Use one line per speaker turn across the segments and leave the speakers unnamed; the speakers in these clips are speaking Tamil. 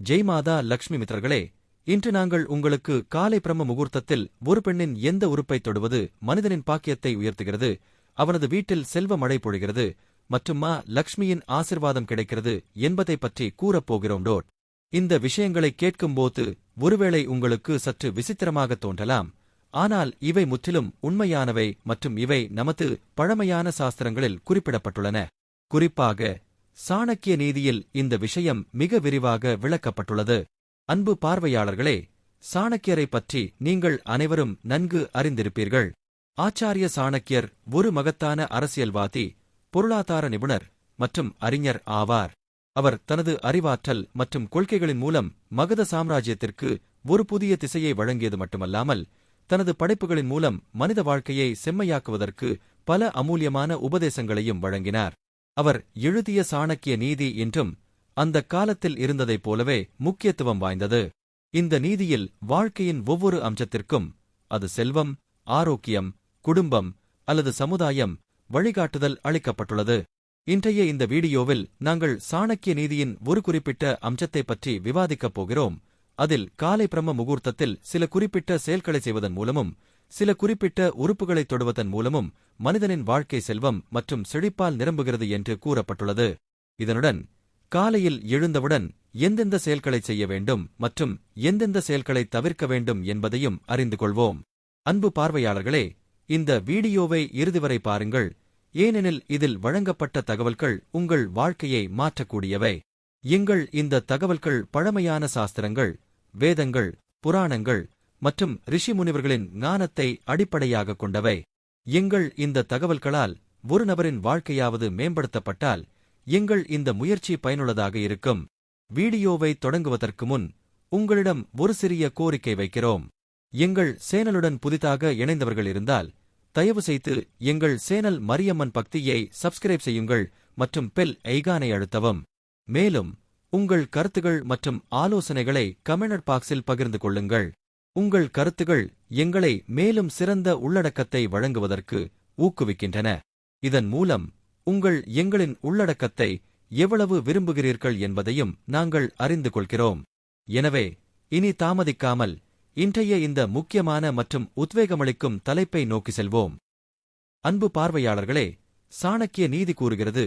ஜெய் மாதா லக்ஷ்மி மித்ரர்களே இன்று நாங்கள் உங்களுக்கு காலை பிரம்ம முகூர்த்தத்தில் ஒரு பெண்ணின் எந்த உறுப்பை தொடுவது மனிதனின் பாக்கியத்தை உயர்த்துகிறது அவனது வீட்டில் செல்வ மழை பொழிகிறது மற்றும் மா லக்ஷ்மியின் ஆசிர்வாதம் கிடைக்கிறது என்பதை பற்றி கூறப்போகிறோம் டோட். இந்த விஷயங்களை கேட்கும்போது ஒருவேளை உங்களுக்கு சற்று விசித்திரமாக தோன்றலாம். ஆனால் இவை முற்றிலும் உண்மையானவை மற்றும் இவை நமது பழமையான சாஸ்திரங்களில் குறிப்பிடப்பட்டுள்ளன. குறிப்பாக சாணக்கிய நீதியில் இந்த விஷயம் மிக விரிவாக விளக்கப்பட்டுள்ளது. அன்பு பார்வையாளர்களே சாணக்கியரை பற்றி நீங்கள் அனைவரும் நன்கு அறிந்திருப்பீர்கள். ஆச்சாரிய சாணக்கியர் ஒரு மகத்தான அரசியல்வாதி பொருளாதார நிபுணர் மற்றும் அறிஞர் ஆவார். அவர் தனது அறிவாற்றல் மற்றும் கொள்கைகளின் மூலம் மகத சாம்ராஜ்யத்திற்கு ஒரு புதிய திசையை வழங்கியது மட்டுமல்லாமல் தனது படைப்புகளின் மூலம் மனித வாழ்க்கையை செம்மையாக்குவதற்கு பல அமூல்யமான உபதேசங்களையும் வழங்கினார். அவர் எழுதிய சாணக்கிய நீதி என்றும் அந்த காலத்தில் இருந்ததைப் போலவே முக்கியத்துவம் வாய்ந்தது. இந்த நீதியில் வாழ்க்கையின் ஒவ்வொரு அம்சத்திற்கும் அது செல்வம் ஆரோக்கியம் குடும்பம் அல்லது சமுதாயம் வழிகாட்டுதல் அளிக்கப்பட்டுள்ளது. இன்றைய இந்த வீடியோவில் நாங்கள் சாணக்கிய நீதியின் ஒரு குறிப்பிட்ட அம்சத்தைப் பற்றி விவாதிக்கப் போகிறோம். அதில் காலை பிரம்ம முகூர்த்தத்தில் சில குறிப்பிட்ட செயல்களை செய்வதன் மூலமும் சில குறிப்பிட்ட உறுப்புகளைத் தொடுவதன் மூலமும் மனிதனின் வாழ்க்கை செல்வம் மற்றும் செழிப்பால் நிரம்புகிறது என்று கூறப்பட்டுள்ளது. இதனுடன் காலையில் எழுந்தவுடன் எந்தெந்த செயல்களை செய்ய வேண்டும் மற்றும் எந்தெந்த செயல்களை தவிர்க்க வேண்டும் என்பதையும் அறிந்து கொள்வோம். அன்பு பார்வையாளர்களே இந்த வீடியோவை இறுதிவரை பாருங்கள். ஏனெனில் இதில் வழங்கப்பட்ட தகவல்கள் உங்கள் வாழ்க்கையை மாற்றக்கூடியவை. எங்கள் இந்த தகவல்கள் பழமையான சாஸ்திரங்கள் வேதங்கள் புராணங்கள் மற்றும் ரிஷி முனிவர்களின் ஞானத்தை அடிப்படையாகக் கொண்டவை. எங்கள் இந்த தகவல்களால் ஒரு நபரின் வாழ்க்கையாவது மேம்படுத்தப்பட்டால் எங்கள் இந்த முயற்சி பயனுள்ளதாக இருக்கும். வீடியோவை தொடங்குவதற்கு முன் உங்களிடம் ஒரு சிறிய கோரிக்கை வைக்கிறோம். எங்கள் சேனலுடன் புதிதாக இணைந்தவர்கள் இருந்தால் தயவு செய்து எங்கள் சேனல் மரியம்மன் பக்தியை சப்ஸ்கிரைப் செய்யுங்கள் மற்றும் பெல் ஐகானை அழுத்தவும். மேலும் உங்கள் கருத்துகள் மற்றும் ஆலோசனைகளை கமெண்ட் பாக்ஸில் பகிர்ந்து கொள்ளுங்கள். உங்கள் கருத்துகள் எங்களை மேலும் சிறந்த உள்ளடக்கத்தை வழங்குவதற்கு ஊக்குவிக்கின்றன. இதன் மூலம் உங்கள் எங்களின் உள்ளடக்கத்தை எவ்வளவு விரும்புகிறீர்கள் என்பதையும் நாங்கள் அறிந்து கொள்கிறோம். எனவே இனி தாமதிக்காமல் இன்றைய இந்த முக்கியமான மற்றும் உத்வேகமளிக்கும் தலைப்பை நோக்கி செல்வோம். அன்பு பார்வையாளர்களே சாணக்கிய நீதி கூறுகிறது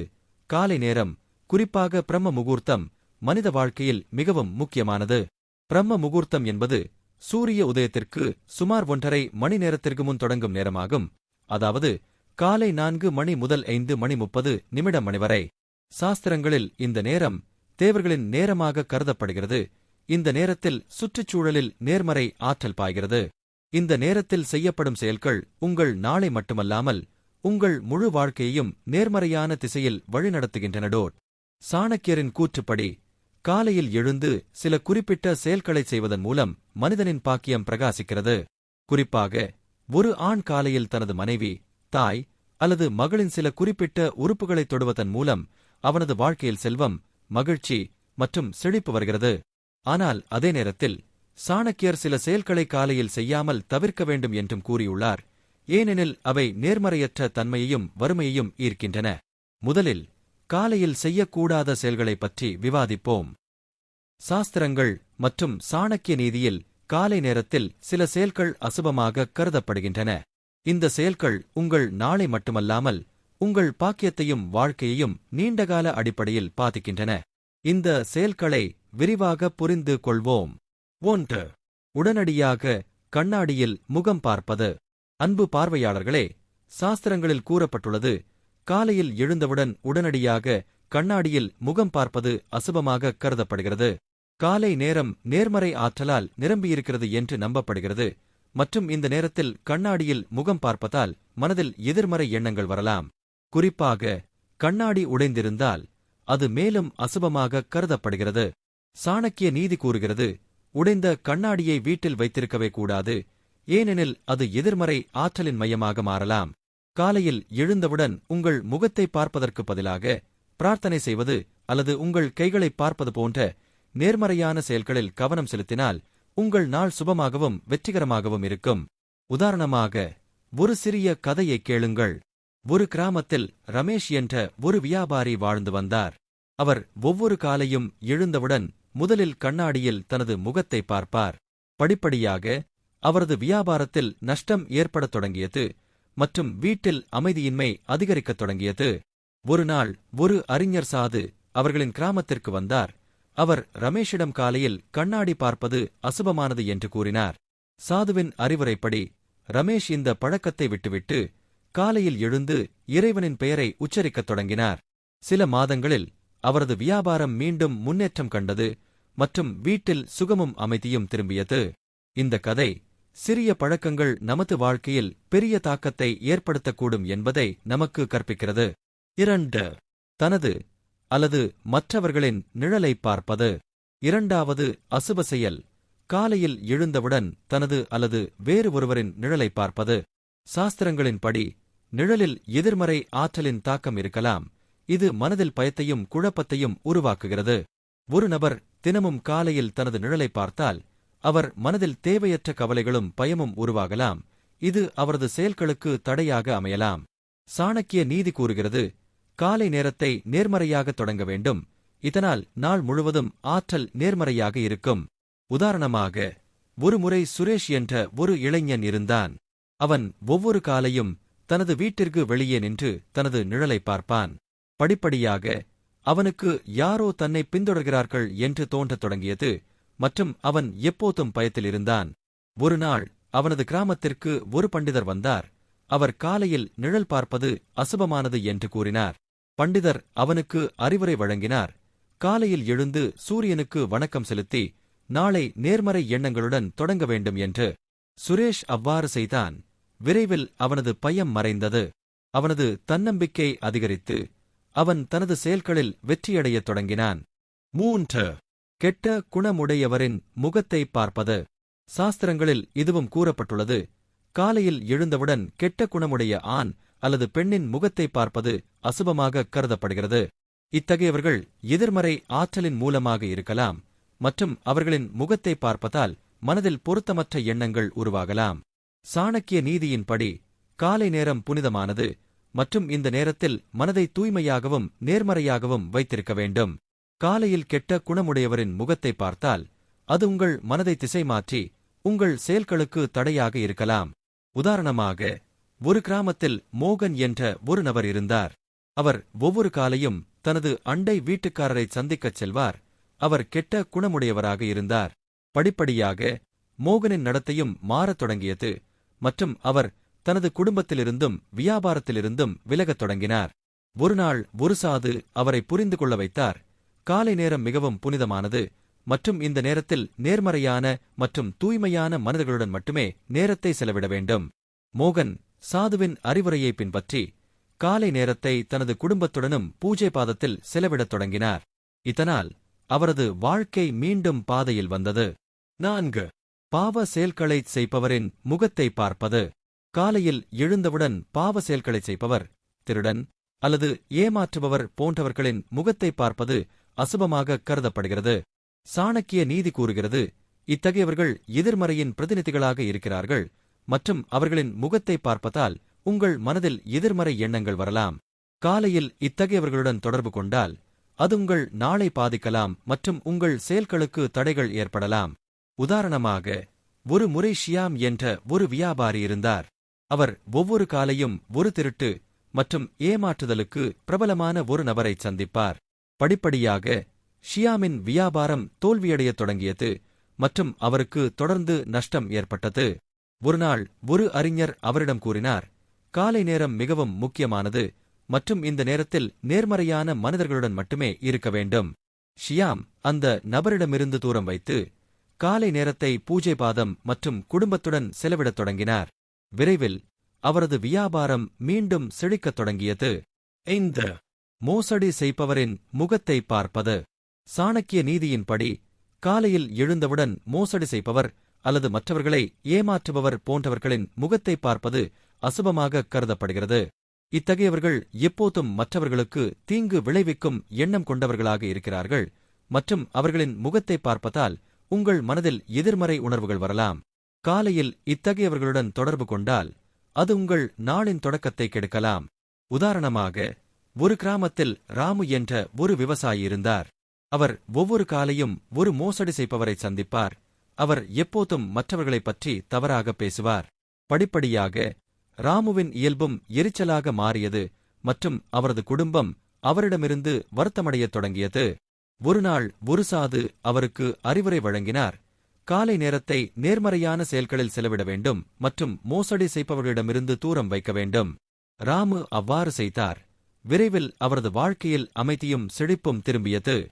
காலை நேரம் குறிப்பாக பிரம்ம முகூர்த்தம் மனித வாழ்க்கையில் மிகவும் முக்கியமானது. பிரம்ம முகூர்த்தம் என்பது சூரிய உதயத்திற்கு சுமார் ஒன்றரை மணி நேரத்திற்கு முன் தொடங்கும் நேரமாகும். அதாவது காலை நான்கு மணி முதல் ஐந்து மணி முப்பது நிமிடம் மணி வரை. சாஸ்திரங்களில் இந்த நேரம் தேவர்களின் நேரமாக கருதப்படுகிறது. இந்த நேரத்தில் சுற்றுச்சூழலில் நேர்மறை ஆற்றல் பாய்கிறது. இந்த நேரத்தில் செய்யப்படும் செயல்கள் உங்கள் நாளை மட்டுமல்லாமல் உங்கள் முழு வாழ்க்கையையும் நேர்மறையான திசையில் வழிநடத்துகின்றன டோட் சாணக்கியரின் கூற்றுப்படி காலையில் எழுந்து சில குறிப்பிட்ட செயல்களைச் செய்வதன் மூலம் மனிதனின் பாக்கியம் பிரகாசிக்கிறது. குறிப்பாக ஒரு ஆண் காலையில் தனது மனைவி தாய் அல்லது மகளின் சில குறிப்பிட்ட உறுப்புகளைத் தொடுவதன் மூலம் அவனது வாழ்க்கையில் செல்வம் மகிழ்ச்சி மற்றும் செழிப்பு வருகிறது. ஆனால் அதே நேரத்தில் சாணக்கியர் சில செயல்களை காலையில் செய்யாமல் தவிர்க்க வேண்டும் என்றும் கூறியுள்ளார். ஏனெனில் அவை நேர்மறையற்ற தன்மையையும் வறுமையையும் ஈர்க்கின்றன. முதலில் காலையில் செய்யக்கூடாத செயல்களைப் பற்றி விவாதிப்போம். சாஸ்திரங்கள் மற்றும் சாணக்கிய நீதியில் காலை நேரத்தில் சில செயல்கள் அசுபமாக கருதப்படுகின்றன. இந்த செயல்கள் உங்கள் நாளை மட்டுமல்லாமல் உங்கள் பாக்கியத்தையும் வாழ்க்கையையும் நீண்டகால அடிப்படையில் பாதிக்கின்றன. இந்த செயல்களை விரிவாக புரிந்து கொள்வோம். ஒன்று உடனடியாக கண்ணாடியில் முகம் பார்ப்பது. அன்பு பார்வையாளர்களே சாஸ்திரங்களில் கூறப்பட்டுள்ளது காலையில் எழுந்தவுடன் உடனடியாக கண்ணாடியில் முகம் பார்ப்பது அசுபமாக கருதப்படுகிறது. காலை நேரம் நேர்மறை ஆற்றலால் நிரம்பியிருக்கிறது என்று நம்பப்படுகிறது. மற்றும் இந்த நேரத்தில் கண்ணாடியில் முகம் பார்ப்பதால் மனதில் எதிர்மறை எண்ணங்கள் வரலாம். குறிப்பாக கண்ணாடி உடைந்திருந்தால் அது மேலும் அசுபமாக கருதப்படுகிறது. சாணக்கிய நீதி கூறுகிறது உடைந்த கண்ணாடியை வீட்டில் வைத்திருக்கவே கூடாது. ஏனெனில் அது எதிர்மறை ஆற்றலின் மையமாக மாறலாம். காலையில் எழுந்தவுடன் உங்கள் முகத்தை பார்ப்பதற்கு பதிலாக பிரார்த்தனை செய்வது அல்லது உங்கள் கைகளை பார்ப்பது போன்ற நேர்மறையான செயல்களில் கவனம் செலுத்தினால் உங்கள் நாள் சுபமாகவும் வெற்றிகரமாகவும் இருக்கும். உதாரணமாக ஒரு சிறிய கதையை கேளுங்கள். ஒரு கிராமத்தில் ரமேஷ் என்ற ஒரு வியாபாரி வாழ்ந்து வந்தார். அவர் ஒவ்வொரு காலையும் எழுந்தவுடன் முதலில் கண்ணாடியில் தனது முகத்தை பார்ப்பார். படிப்படியாக அவரது வியாபாரத்தில் நஷ்டம் ஏற்படத் தொடங்கியது. மற்றும் வீட்டில் அமைதியின்மை அதிகரிக்கத் தொடங்கியது. ஒரு நாள் ஒரு அறிஞர் சாது அவர்களின் கிராமத்திற்கு வந்தார். அவர் ரமேஷிடம் காலையில் கண்ணாடி பார்ப்பது அசுபமானது என்று கூறினார். சாதுவின் அறிவுரைப்படி ரமேஷ் இந்த பழக்கத்தை விட்டுவிட்டு காலையில் எழுந்து இறைவனின் பெயரை உச்சரிக்கத் தொடங்கினார். சில மாதங்களில் அவரது வியாபாரம் மீண்டும் முன்னேற்றம் கண்டது மற்றும் வீட்டில் சுகமும் அமைதியும் திரும்பியது. இந்த கதை சிறிய பழக்கங்கள் நமது வாழ்க்கையில் பெரிய தாக்கத்தை ஏற்படுத்தக்கூடும் என்பதை நமக்கு கற்பிக்கிறது. இரண்டு தனது அல்லது மற்றவர்களின் நிழலை பார்ப்பது. இரண்டாவது அசுப செயல். காலையில் எழுந்தவுடன் தனது அல்லது வேறு ஒருவரின் நிழலை பார்ப்பது. சாஸ்திரங்களின்படி நிழலில் எதிர்மறை ஆற்றலின் தாக்கம் இருக்கலாம். இது மனதில் பயத்தையும் குழப்பத்தையும் உருவாக்குகிறது. ஒரு நபர் தினமும் காலையில் தனது நிழலை பார்த்தால் அவர் மனதில் தேவையற்ற கவலைகளும் பயமும் உருவாகலாம். இது அவரது செயல்களுக்கு தடையாக அமையலாம். சாணக்கிய நீதி கூறுகிறது காலை நேரத்தை நேர்மறையாக தொடங்க வேண்டும். இதனால் நாள் முழுவதும் ஆற்றல் நேர்மறையாக இருக்கும். உதாரணமாக ஒருமுறை சுரேஷ் என்ற ஒரு இளைஞன் இருந்தான். அவன் ஒவ்வொரு காலையும் தனது வீட்டிற்கு வெளியே நின்று தனது நிழலை பார்ப்பான். படிப்படியாக அவனுக்கு யாரோ தன்னை பின்தொடர்கிறார்கள் என்று தோன்றத் தொடங்கியது. மற்றும் அவன் எப்போதும் பயத்தில் இருந்தான் ஒரு நாள் அவனது கிராமத்திற்கு ஒரு பண்டிதர் வந்தார். அவர் காலையில் நிழல் பார்ப்பது அசுபமானது என்று கூறினார். பண்டிதர் அவனுக்கு அறிவுரை வழங்கினார். காலையில் எழுந்து சூரியனுக்கு வணக்கம் செலுத்தி நாளை நேர்மறை எண்ணங்களுடன் தொடங்க வேண்டும் என்று. சுரேஷ் அவ்வாறு செய்தான். விரைவில் அவனது பயம் மறைந்தது. அவனது தன்னம்பிக்கை அதிகரித்து அவன் தனது செயல்களில் வெற்றியடையத் தொடங்கினான். மூன்று கெட்ட குணமுடையவரின் முகத்தை பார்ப்பது. சாஸ்திரங்களில் இதுவும் கூறப்பட்டுள்ளது. காலையில் எழுந்தவுடன் கெட்ட குணமுடைய ஆண் அல்லது பெண்ணின் முகத்தை பார்ப்பது அசுபமாக கருதப்படுகிறது. இத்தகையவர்கள் எதிர்மறை ஆற்றலின் மூலமாக இருக்கலாம் மற்றும் அவர்களின் முகத்தை பார்ப்பதால் மனதில் பொருத்தமற்ற எண்ணங்கள் உருவாகலாம். சாணக்கிய நீதியின்படி காலை நேரம் புனிதமானது மற்றும் இந்த நேரத்தில் மனதை தூய்மையாகவும் நேர்மறையாகவும் வைத்திருக்க வேண்டும். காலையில் கெட்ட குணமுடையவரின் முகத்தை பார்த்தால் அது உங்கள் மனதை திசை மாற்றி உங்கள் செயல்களுக்கு தடையாக இருக்கலாம். உதாரணமாக ஒரு கிராமத்தில் மோகன் என்ற ஒரு நபர் இருந்தார். அவர் ஒவ்வொரு காலையும் தனது அண்டை வீட்டுக்காரரை சந்திக்கச் செல்வார். அவர் கெட்ட குணமுடையவராக இருந்தார். படிப்படியாக மோகனின் நடத்தையும் மாறத் தொடங்கியது மற்றும் அவர் தனது குடும்பத்திலிருந்தும் வியாபாரத்திலிருந்தும் விலகத் தொடங்கினார். ஒருநாள் ஒரு சாது அவரை புரிந்து கொள்ள வைத்தார். காலை நேரம் மிகவும் புனிதமானது மற்றும் இந்த நேரத்தில் நேர்மறையான மற்றும் தூய்மையான மனிதர்களுடன் மட்டுமே நேரத்தை செலவிட வேண்டும். மோகன் சாதுவின் அறிவுரையை பின்பற்றி காலை நேரத்தை தனது குடும்பத்துடனும் பூஜை பாதத்தில் செலவிடத் தொடங்கினார். இதனால் அவரது வாழ்க்கை மீண்டும் பாதையில் வந்தது. நான்கு பாவ செயல்களைச் செய்பவரின் முகத்தை பார்ப்பது. காலையில் எழுந்தவுடன் பாவ செயல்களைச் செய்பவர் திருடன் அல்லது ஏமாற்றுபவர் போன்றவர்களின் முகத்தை பார்ப்பது அசுபமாக கருதப்படுகிறது. சாணக்கிய நீதி கூறுகிறது இத்தகையவர்கள் எதிர்மறையின் பிரதிநிதிகளாக இருக்கிறார்கள் மற்றும் அவர்களின் முகத்தை பார்ப்பதால் உங்கள் மனதில் எதிர்மறை எண்ணங்கள் வரலாம். காலையில் இத்தகையவர்களுடன் தொடர்பு கொண்டால் அது உங்கள் நாளை பாதிக்கலாம் மற்றும் உங்கள் செயல்களுக்கு தடைகள் ஏற்படலாம். உதாரணமாக ஒரு முறை ஷியாம் என்ற ஒரு வியாபாரி இருந்தார். அவர் ஒவ்வொரு காலையும் ஒரு திருட்டு மற்றும் ஏமாற்றுதலுக்கு பிரபலமான ஒரு நபரை சந்திப்பார். படிப்படியாக ஷியாமின் வியாபாரம் தோல்வியடையத் தொடங்கியது மற்றும் அவருக்கு தொடர்ந்து நஷ்டம் ஏற்பட்டது. ஒருநாள் ஒரு அறிஞர் அவரிடம் கூறினார் காலை நேரம் மிகவும் முக்கியமானது மற்றும் இந்த நேரத்தில் நேர்மறையான மனிதர்களுடன் மட்டுமே இருக்க வேண்டும். ஷியாம் அந்த நபரிடமிருந்து தூரம் வைத்து காலை நேரத்தை பூஜை பாதம் மற்றும் குடும்பத்துடன் செலவிடத் தொடங்கினார். விரைவில் அவரது வியாபாரம் மீண்டும் செழிக்கத் தொடங்கியது. இந்த மோசடி செய்பவரின் முகத்தை பார்ப்பது. சாணக்கிய நீதியின்படி காலையில் எழுந்தவுடன் மோசடி செய்பவர் அல்லது மற்றவர்களை ஏமாற்றுபவர் போன்றவர்களின் முகத்தை பார்ப்பது அசுபமாக கருதப்படுகிறது. இத்தகையவர்கள் எப்போதும் மற்றவர்களுக்கு தீங்கு விளைவிக்கும் எண்ணம் கொண்டவர்களாக இருக்கிறார்கள் மற்றும் அவர்களின் முகத்தை பார்ப்பதால் உங்கள் மனதில் எதிர்மறை உணர்வுகள் வரலாம். காலையில் இத்தகையவர்களுடன் தொடர்பு கொண்டால் அது உங்கள் நாளின் தொடக்கத்தை கெடுக்கலாம். உதாரணமாக ஒரு கிராமத்தில் ராமு என்ற ஒரு விவசாயி இருந்தார். அவர் ஒவ்வொரு காலையும் ஒரு மோசடி செய்பவரை சந்திப்பார். அவர் எப்போதும் மற்றவர்களைப் பற்றி தவறாக பேசுவார். படிப்படியாக ராமுவின் இயல்பும் எரிச்சலாக மாறியது மற்றும் அவரது குடும்பம் அவரிடமிருந்து வருத்தமடையத் தொடங்கியது. ஒருநாள் ஒரு சாது அவருக்கு அறிவுரை வழங்கினார். காலை நேரத்தை நேர்மறையான செயல்களில் செலவிட வேண்டும் மற்றும் மோசடி செய்பவர்களிடமிருந்து தூரம் வைக்க வேண்டும். ராமு அவ்வாறு செய்தார். விரைவில் அவரது வாழ்க்கையில் அமைதியும் செழிப்பும் திரும்பியது.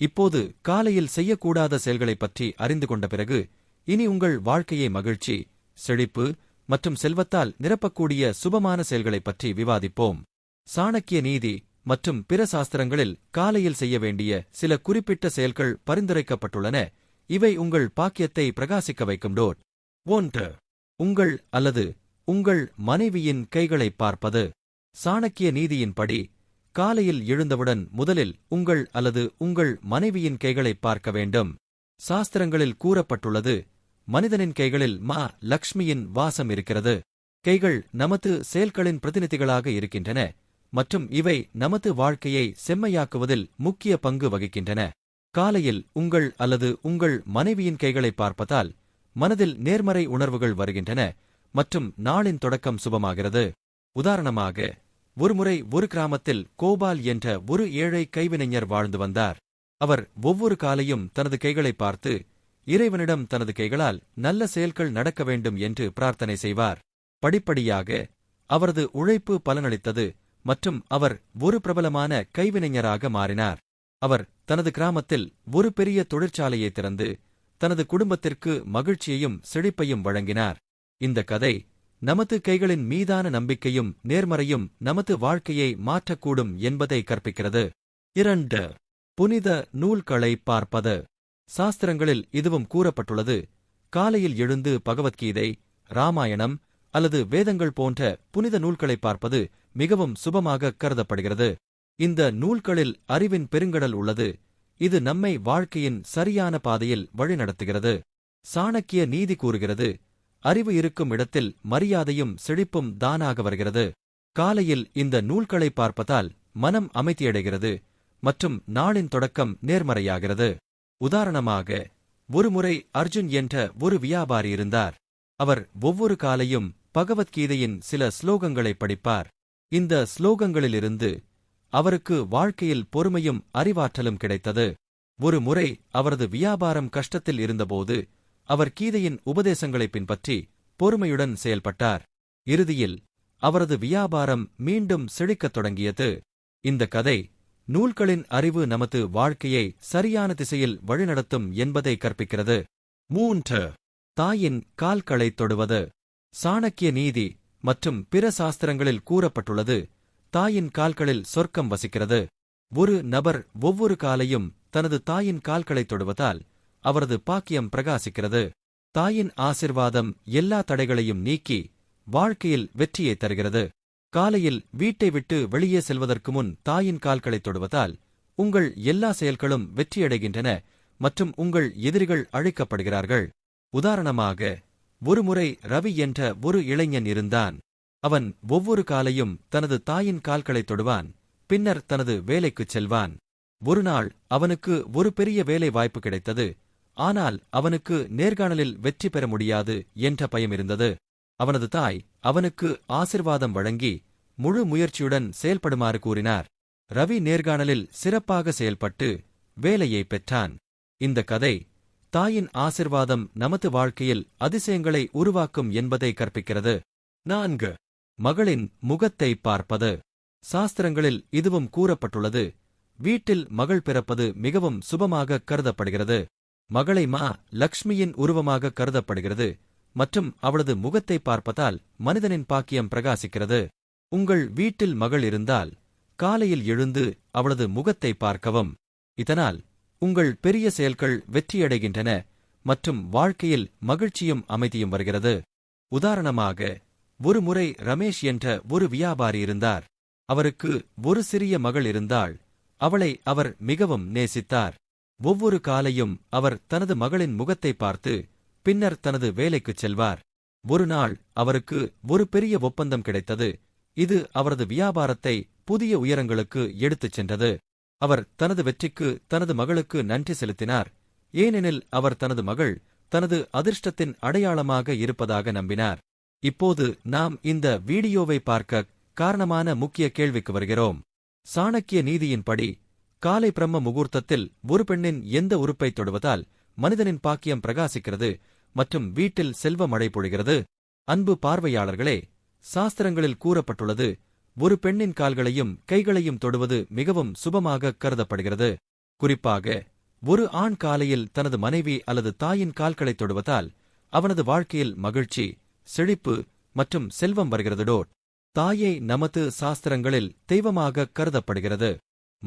இப்போது காலையில் செய்யக்கூடாத செயல்களைப் பற்றி அறிந்து கொண்ட பிறகு இனி உங்கள் வாழ்க்கையை மகிழ்ச்சி செழிப்பு மற்றும் செல்வத்தால் நிரப்பக்கூடிய சுபமான செயல்களைப் பற்றி விவாதிப்போம். சாணக்கிய நீதி மற்றும் பிற சாஸ்திரங்களில் காலையில் செய்ய வேண்டிய சில குறிப்பிட்ட செயல்கள் பரிந்துரைக்கப்பட்டுள்ளன. இவை உங்கள் பாக்கியத்தை பிரகாசிக்க வைக்கும். டோட் ஒன்று. உங்கள் அல்லது உங்கள் மனைவியின் கைகளைப் பார்ப்பது. சாணக்கிய நீதியின்படி காலையில் எழுந்தவுடன் முதலில் உங்கள் அல்லது உங்கள் மனைவியின் கைகளைப் பார்க்க வேண்டும். சாஸ்திரங்களில் கூறப்பட்டுள்ளது மனிதனின் கைகளில் மா லக்ஷ்மியின் வாசம் இருக்கிறது. கைகள் நமது செயல்களின் பிரதிநிதிகளாக இருக்கின்றன மற்றும் இவை நமது வாழ்க்கையை செம்மையாக்குவதில் முக்கிய பங்கு வகிக்கின்றன. காலையில் உங்கள் அல்லது உங்கள் மனைவியின் கைகளை பார்ப்பதால் மனதில் நேர்மறை உணர்வுகள் வருகின்றன மற்றும் நாளின் தொடக்கம் சுபமாகிறது. உதாரணமாக ஒருமுறை ஒரு கிராமத்தில் கோபால் என்ற ஒரு ஏழை கைவினைஞர் வாழ்ந்து வந்தார். அவர் ஒவ்வொரு காலையும் தனது கைகளை பார்த்து இறைவனிடம் தனது கைகளால் நல்ல செயல்கள் நடக்க வேண்டும் என்று பிரார்த்தனை செய்வார். படிப்படியாக அவரது உழைப்பு பலனளித்தது மற்றும் அவர் ஒரு பிரபலமான கைவினைஞராக மாறினார். அவர் தனது கிராமத்தில் ஒரு பெரிய தொழிற்சாலையை திறந்து தனது குடும்பத்திற்கு மகிழ்ச்சியையும் செழிப்பையும் வழங்கினார். இந்த கதை நமது கைகளின் மீதான நம்பிக்கையும் நேர்மறையும் நமது வாழ்க்கையை மாற்றக்கூடும் என்பதை கற்பிக்கிறது. இரண்டு புனித நூல்களை பார்ப்பது. சாஸ்திரங்களில் இதுவும் கூறப்பட்டுள்ளது. காலையில் எழுந்து பகவத்கீதை ராமாயணம் அல்லது வேதங்கள் போன்ற புனித நூல்களை பார்ப்பது மிகவும் சுபமாக கருதப்படுகிறது. இந்த நூல்களில் அறிவின் பெருங்கடல் உள்ளது. இது நம்மை வாழ்க்கையின் சரியான பாதையில் வழிநடத்துகிறது. சாணக்கிய நீதி கூறுகிறது. அறிவு இருக்கும் இடத்தில் மரியாதையும் செழிப்பும் தானாக வருகிறது. காலையில் இந்த நூல்களை பார்ப்பதால் மனம் அமைதியடைகிறது மற்றும் நாளின் தொடக்கம் நேர்மறையாகிறது. உதாரணமாக ஒருமுறை அர்ஜுன் என்ற ஒரு வியாபாரி இருந்தார். அவர் ஒவ்வொரு காலையும் பகவத்கீதையின் சில ஸ்லோகங்களை படிப்பார். இந்த ஸ்லோகங்களிலிருந்து அவருக்கு வாழ்க்கையில் பொறுமையும் அறிவாற்றலும் கிடைத்தது. ஒரு முறை அவரது வியாபாரம் கஷ்டத்தில் இருந்தபோது அவர் கீதையின் உபதேசங்களை பின்பற்றி பொறுமையுடன் செயல்பட்டார். இறுதியில் அவரது வியாபாரம் மீண்டும் செழிக்கத் தொடங்கியது. இந்த கதை நூல்களின் அறிவு நமது வாழ்க்கையை சரியான திசையில் வழிநடத்தும் என்பதை கற்பிக்கிறது. மூன்று. தாயின் கால்களை தொடுவது. சாணக்கிய நீதி மற்றும் பிற சாஸ்திரங்களில் கூறப்பட்டுள்ளது. தாயின் கால்களில் சொர்க்கம் வசிக்கிறது. ஒரு நபர் ஒவ்வொரு காலையும் தனது தாயின் கால்களைத் தொடுவதால் அவரது பாக்கியம் பிரகாசிக்கிறது. தாயின் ஆசிர்வாதம் எல்லா தடைகளையும் நீக்கி வாழ்க்கையில் வெற்றியை தருகிறது. காலையில் வீட்டை விட்டு வெளியே செல்வதற்கு முன் தாயின் கால்களைத் தொடுவதால் உங்கள் எல்லா செயல்களும் வெற்றியடைகின்றன மற்றும் உங்கள் எதிரிகள் அழைக்கப்படுகிறார்கள். உதாரணமாக ஒருமுறை ரவி என்ற ஒரு இளைஞன் இருந்தான். அவன் ஒவ்வொரு காலையும் தனது தாயின் கால்களைத் தொடுவான் பின்னர் தனது வேலைக்குச் செல்வான். ஒருநாள் அவனுக்கு ஒரு பெரிய வேலை வாய்ப்பு கிடைத்தது. ஆனால் அவனுக்கு நேர்காணலில் வெற்றி பெற முடியாது என்ற பயம் இருந்தது. அவனது தாய் அவனுக்கு ஆசிர்வாதம் வழங்கி முழு முயற்சியுடன் செயல்படுமாறு கூறினார். ரவி நேர்காணலில் சிறப்பாக செயல்பட்டு வேலையை பெற்றான். இந்த கதை தாயின் ஆசிர்வாதம் நமது வாழ்க்கையில் அதிசயங்களை உருவாக்கும் என்பதை கற்பிக்கிறது. நான்கு. மகளின் முகத்தை பார்ப்பது. சாஸ்திரங்களில் இதுவும் கூறப்பட்டுள்ளது. வீட்டில் மகள் பிறப்பது மிகவும் சுபமாக கருதப்படுகிறது. மகளை மா லக்ஷ்மியின் உருவமாக கருதப்படுகிறது மற்றும் அவளது முகத்தை பார்ப்பதால் மனிதனின் பாக்கியம் பிரகாசிக்கிறது. உங்கள் வீட்டில் மகள் இருந்தால் காலையில் எழுந்து அவளது முகத்தை பார்க்கவும். இதனால் உங்கள் பெரிய செயல்கள் வெற்றியடைகின்றன மற்றும் வாழ்க்கையில் மகிழ்ச்சியும் அமைதியும் வருகிறது. உதாரணமாக ஒரு முறை ரமேஷ் என்ற ஒரு வியாபாரி இருந்தார். அவருக்கு ஒரு சிறிய மகள் இருந்தாள். அவளை அவர் மிகவும் நேசித்தார். ஒவ்வொரு காலையும் அவர் தனது மகளின் முகத்தை பார்த்து பின்னர் தனது வேலைக்குச் செல்வார். ஒரு நாள் அவருக்கு ஒரு பெரிய ஒப்பந்தம் கிடைத்தது. இது அவரது வியாபாரத்தை புதிய உயரங்களுக்கு எடுத்துச் சென்றது. அவர் தனது வெற்றிக்கு தனது மகளுக்கு நன்றி செலுத்தினார். ஏனெனில் அவர் தனது மகள் தனது அதிர்ஷ்டத்தின் அடையாளமாக இருப்பதாக நம்பினார். இப்போது நாம் இந்த வீடியோவை பார்க்க காரணமான முக்கிய கேள்விக்கு வருகிறோம். சாணக்கிய நீதியின்படி காலை பிரம்ம முகூர்த்தத்தில் ஒரு பெண்ணின் எந்த உறுப்பை தொடுவதால் மனிதனின் பாக்கியம் பிரகாசிக்கிறது மற்றும் வீட்டில் செல்வ மழை பொழிகிறது. அன்பு பார்வையாளர்களே சாஸ்திரங்களில் கூறப்பட்டுள்ளது ஒரு பெண்ணின் கால்களையும் கைகளையும் தொடுவது மிகவும் சுபமாக கருதப்படுகிறது. குறிப்பாக ஒரு ஆண் காலையில் தனது மனைவி அல்லது தாயின் கால்களை தொடுவதால் அவனது வாழ்க்கையில் மகிழ்ச்சி செழிப்பு மற்றும் செல்வம் வருகிறதுடோ. தாயை நமது சாஸ்திரங்களில் தெய்வமாக கருதப்படுகிறது.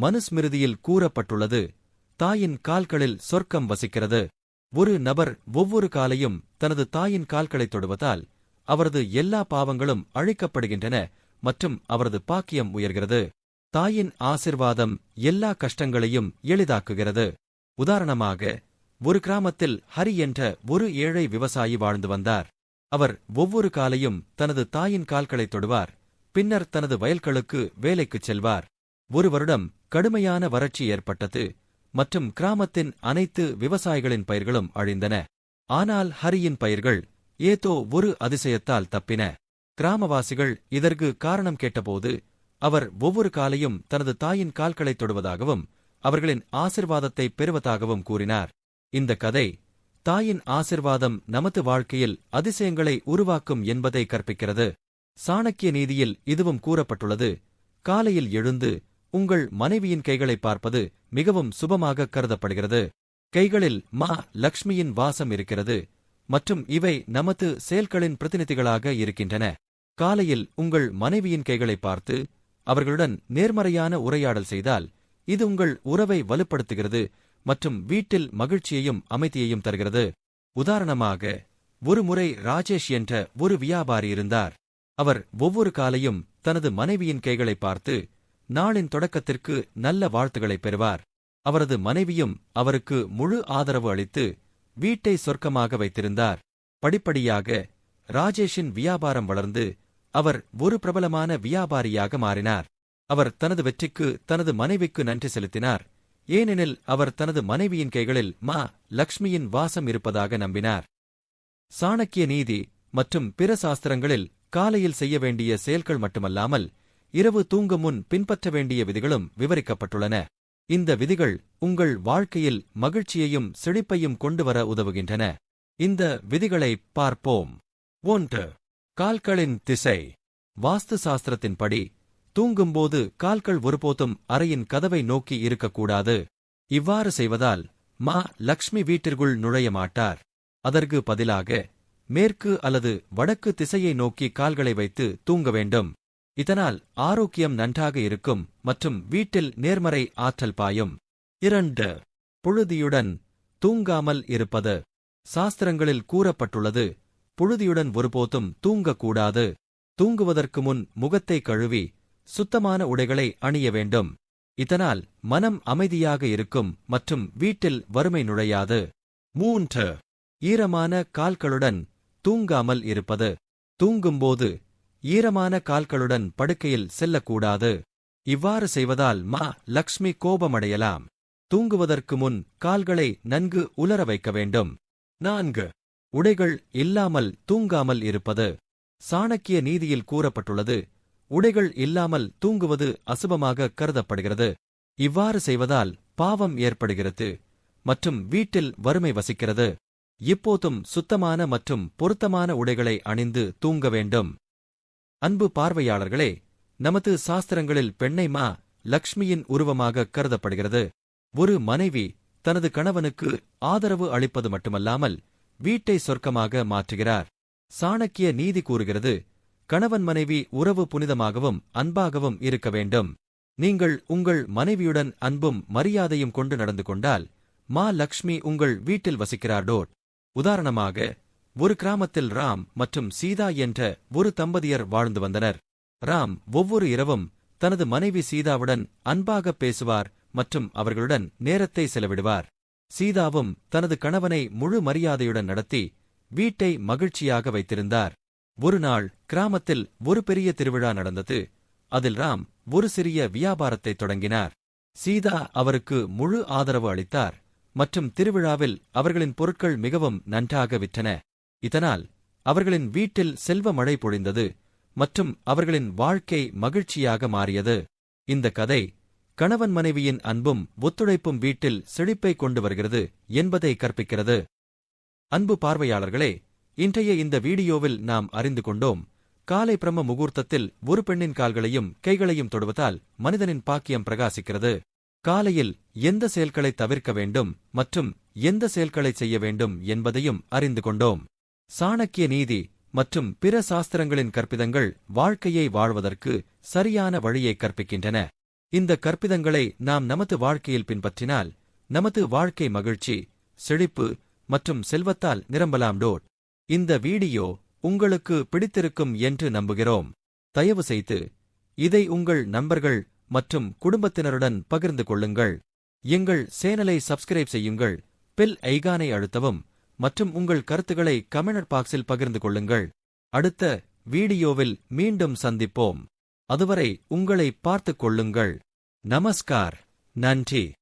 மனுஸ்மிருதியில் கூறப்பட்டுள்ளது. தாயின் கால்களில் சொர்க்கம் வசிக்கிறது. ஒரு நபர் ஒவ்வொரு காலையும் தனது தாயின் கால்களைத் தொடுவதால் அவரது எல்லா பாவங்களும் அழிக்கப்படுகின்றன மற்றும் அவரது பாக்கியம் உயர்கிறது. தாயின் ஆசிர்வாதம் எல்லா கஷ்டங்களையும் எளிதாக்குகிறது. உதாரணமாக ஒரு கிராமத்தில் ஹரி என்ற ஒரு ஏழை விவசாயி வாழ்ந்து வந்தார். அவர் ஒவ்வொரு காலையும் தனது தாயின் கால்களைத் தொடுவார் பின்னர் தனது வயல்களுக்கு வேலைக்குச் செல்வார். ஒரு வருடம் கடுமையான வறட்சி ஏற்பட்டது மற்றும் கிராமத்தின் அனைத்து விவசாயிகளின் பயிர்களும் அழிந்தன. ஆனால் ஹரியின் பயிர்கள் ஏதோ ஒரு அதிசயத்தால் தப்பின. கிராமவாசிகள் இதற்கு காரணம் கேட்டபோது அவர் ஒவ்வொரு காலையும் தனது தாயின் கால்களைத் தொடுவதாகவும் அவர்களின் ஆசிர்வாதத்தை பெறுவதாகவும் கூறினார். இந்த கதை தாயின் ஆசிர்வாதம் நமது வாழ்க்கையில் அதிசயங்களை உருவாக்கும் என்பதை கற்பிக்கிறது. சாணக்கிய நீதியில் இதுவும் கூறப்பட்டுள்ளது. காலையில் எழுந்து உங்கள் மனைவியின் கைகளை பார்ப்பது மிகவும் சுபமாக கருதப்படுகிறது. கைகளில் மா லக்ஷ்மியின் வாசம் இருக்கிறது மற்றும் இவை நமது செயல்களின் பிரதிநிதிகளாக இருக்கின்றன. காலையில் உங்கள் மனைவியின் கைகளை பார்த்து அவர்களுடன் நேர்மறையான உரையாடல் செய்தால் இது உங்கள் உறவை வலுப்படுத்துகிறது மற்றும் வீட்டில் மகிழ்ச்சியையும் அமைதியையும் தருகிறது. உதாரணமாக ஒரு முறை ராஜேஷ் என்ற ஒரு வியாபாரி இருந்தார். அவர் ஒவ்வொரு காலையும் தனது மனைவியின் கைகளை பார்த்து நாளின் தொடக்கத்திற்கு நல்ல வாழ்த்துக்களை பெறுவார். அவரது மனைவியும் அவருக்கு முழு ஆதரவு அளித்து வீட்டை சொர்க்கமாக வைத்திருந்தார். படிப்படியாக ராஜேஷின் வியாபாரம் வளர்ந்து அவர் ஒரு பிரபலமான வியாபாரியாக மாறினார். அவர் தனது வெற்றிக்கு தனது மனைவிக்கு நன்றி செலுத்தினார். ஏனெனில் அவர் தனது மனைவியின் கைகளில் மா லக்ஷ்மியின் வாசம் இருப்பதாக நம்பினார். சாணக்கிய நீதி மற்றும் பிற சாஸ்திரங்களில் காலையில் செய்ய வேண்டிய செயல்கள் மட்டுமல்லாமல் இரவு தூங்கும் முன் பின்பற்ற வேண்டிய விதிகளும் விவரிக்கப்பட்டுள்ளன. இந்த விதிகள் உங்கள் வாழ்க்கையில் மகிழ்ச்சியையும் செழிப்பையும் கொண்டுவர உதவுகின்றன. இந்த விதிகளை பார்ப்போம். ஒன்று கால்களின் திசை. வாஸ்து சாஸ்திரத்தின்படி தூங்கும்போது கால்கள் ஒருபோதும் அறையின் கதவை நோக்கி இருக்கக்கூடாது. இவ்வாறு செய்வதால் மா லக்ஷ்மி வீட்டிற்குள் நுழைய மாட்டார். அதற்கு பதிலாக மேற்கு அல்லது வடக்கு திசையை நோக்கி கால்களை வைத்து தூங்க வேண்டும். இதனால் ஆரோக்கியம் நன்றாக இருக்கும் மற்றும் வீட்டில் நேர்மறை ஆற்றல் பாயும். இரண்டு புழுதியுடன் தூங்காமல் இருப்பது. சாஸ்திரங்களில் கூறப்பட்டுள்ளது புழுதியுடன் ஒருபோதும் தூங்கக்கூடாது. தூங்குவதற்கு முன் முகத்தை கழுவி சுத்தமான உடைகளை அணிய வேண்டும். இதனால் மனம் அமைதியாக இருக்கும் மற்றும் வீட்டில் வறுமை நுழையாது. மூன்று ஈரமான கால்களுடன் தூங்காமல் இருப்பது. தூங்கும்போது ஈரமான கால்களுடன் படுக்கையில் செல்லக்கூடாது. இவ்வாறு செய்வதால் மா லக்ஷ்மி கோபமடையலாம். தூங்குவதற்கு முன் கால்களை நன்கு உலர வைக்க வேண்டும். நான்கு. உடைகள் இல்லாமல் தூங்காமல் இருப்பது. சாணக்கிய நீதியில் கூறப்பட்டுள்ளது. உடைகள் இல்லாமல் தூங்குவது அசுபமாக கருதப்படுகிறது. இவ்வாறு செய்வதால் பாவம் ஏற்படுகிறது. மற்றும் வீட்டில் வறுமை வசிக்கிறது. இப்போதும் சுத்தமான மற்றும் பொருத்தமான உடைகளை அணிந்து தூங்க வேண்டும். அன்பு பார்வையாளர்களே நமது சாஸ்திரங்களில் பெண்ணை மா லக்ஷ்மியின் உருவமாக கருதப்படுகிறது. ஒரு மனைவி தனது கணவனுக்கு ஆதரவு அளிப்பது மட்டுமல்லாமல் வீட்டை சொர்க்கமாக மாற்றுகிறார். சாணக்கிய நீதி கூறுகிறது கணவன் மனைவி உறவு புனிதமாகவும் அன்பாகவும் இருக்க வேண்டும். நீங்கள் உங்கள் மனைவியுடன் அன்பும் மரியாதையும் கொண்டு நடந்து கொண்டால் மா லக்ஷ்மி உங்கள் வீட்டில் வசிக்கிறார் டோட். உதாரணமாக ஒரு கிராமத்தில் ராம் மற்றும் சீதா என்ற ஒரு தம்பதியர் வாழ்ந்து வந்தனர். ராம் ஒவ்வொரு இரவும் தனது மனைவி சீதாவுடன் அன்பாக பேசுவார் மற்றும் அவர்களுடன் நேரத்தை செலவிடுவார். சீதாவும் தனது கணவனை முழு மரியாதையுடன் நடத்தி வீட்டை மகிழ்ச்சியாக வைத்திருந்தார். ஒரு நாள் கிராமத்தில் ஒரு பெரிய திருவிழா நடந்தது. அதில் ராம் ஒரு சிறிய வியாபாரத்தை தொடங்கினார். சீதா அவருக்கு முழு ஆதரவு அளித்தார் மற்றும் திருவிழாவில் அவர்களின் பொருட்கள் மிகவும் நன்றாக விற்றன. இதனால் அவர்களின் வீட்டில் செல்வ மழை பொழிந்தது மற்றும் அவர்களின் வாழ்க்கை மகிழ்ச்சியாக மாறியது. இந்த கதை கணவன் மனைவியின் அன்பும் ஒத்துழைப்பும் வீட்டில் செழிப்பை கொண்டு வருகிறது என்பதை கற்பிக்கிறது. அன்பு பார்வையாளர்களே இன்றைய இந்த வீடியோவில் நாம் அறிந்து கொண்டோம் காலை பிரம்ம முகூர்த்தத்தில் ஒரு பெண்ணின் கால்களையும் கைகளையும் தொடுவதால் மனிதனின் பாக்கியம் பிரகாசிக்கிறது. காலையில் எந்த செயல்களை தவிர்க்க வேண்டும் மற்றும் எந்த செயல்களை செய்ய வேண்டும் என்பதையும் அறிந்து கொண்டோம். சாணக்கிய நீதி மற்றும் பிற சாஸ்திரங்களின் கற்பிதங்கள் வாழ்க்கையை வாழ்வதற்கு சரியான வழியை கற்பிக்கின்றன. இந்த கற்பிதங்களை நாம் நமது வாழ்க்கையில் பின்பற்றினால் நமது வாழ்க்கை மகிழ்ச்சி செழிப்பு மற்றும் செல்வத்தால் நிரம்பலாம் டோட். இந்த வீடியோ உங்களுக்கு பிடித்திருக்கும் என்று நம்புகிறோம். தயவு செய்து இதை உங்கள் நண்பர்கள் மற்றும் குடும்பத்தினருடன் பகிர்ந்து கொள்ளுங்கள். எங்கள் சேனலை சப்ஸ்கிரைப் செய்யுங்கள். பெல் ஐகானை அழுத்தவும். மற்றும் உங்கள் கருத்துக்களை கமெண்ட் பாக்ஸில் பகிர்ந்து கொள்ளுங்கள். அடுத்த வீடியோவில் மீண்டும் சந்திப்போம். அதுவரை உங்களை பார்த்துக் கொள்ளுங்கள். நமஸ்கார். நன்றி.